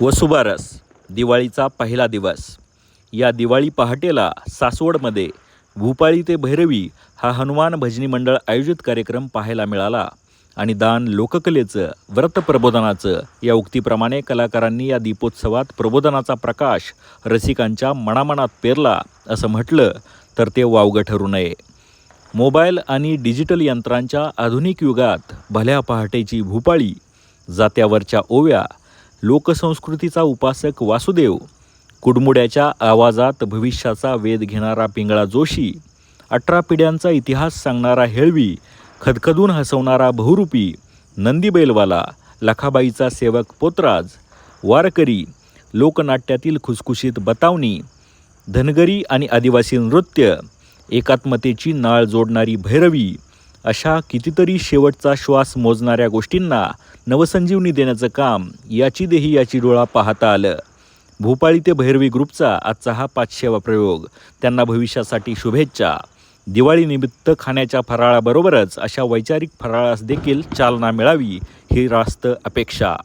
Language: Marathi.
वसुबारस दिवाळीचा पहिला दिवस. या दिवाळी पहाटेला सासवडमध्ये भूपाळी ते भैरवी हा हनुमान भजनी मंडळ आयोजित कार्यक्रम पाहायला मिळाला आणि दान लोककलेचं व्रत प्रबोधनाचं या उक्तीप्रमाणे कलाकारांनी या दीपोत्सवात प्रबोधनाचा प्रकाश रसिकांच्या मनामनात पेरला असं म्हटलं तर ते वावगं ठरू नये. मोबाईल आणि डिजिटल यंत्रांच्या आधुनिक युगात भल्या पहाटेची भूपाळी जात्यावरच्या ओव्या लोकसंस्कृतीचा उपासक वासुदेव कुडमुड्याच्या आवाजात भविष्याचा वेध घेणारा पिंगळा जोशी अठरा पिढ्यांचा इतिहास सांगणारा हेळवी खदखदून हसवणारा बहुरूपी नंदीबैलवाला लखाबाईचा सेवक पोतराज वारकरी लोकनाट्यातील खुसखुशीत बतावणी धनगरी आणि आदिवासी नृत्य एकात्मतेची नाळ जोडणारी भैरवी अशा कितीतरी शेवटचा श्वास मोजणाऱ्या गोष्टींना नवसंजीवनी देण्याचं काम याची देही याची डोळा पाहता आलं. भूपाळी ते भैरवी ग्रुपचा आजचा हा पाचशेवा प्रयोग. त्यांना भविष्यासाठी शुभेच्छा. दिवाळीनिमित्त खाण्याच्या फराळाबरोबरच अशा वैचारिक फराळास देखील चालना मिळावी ही रास्त अपेक्षा.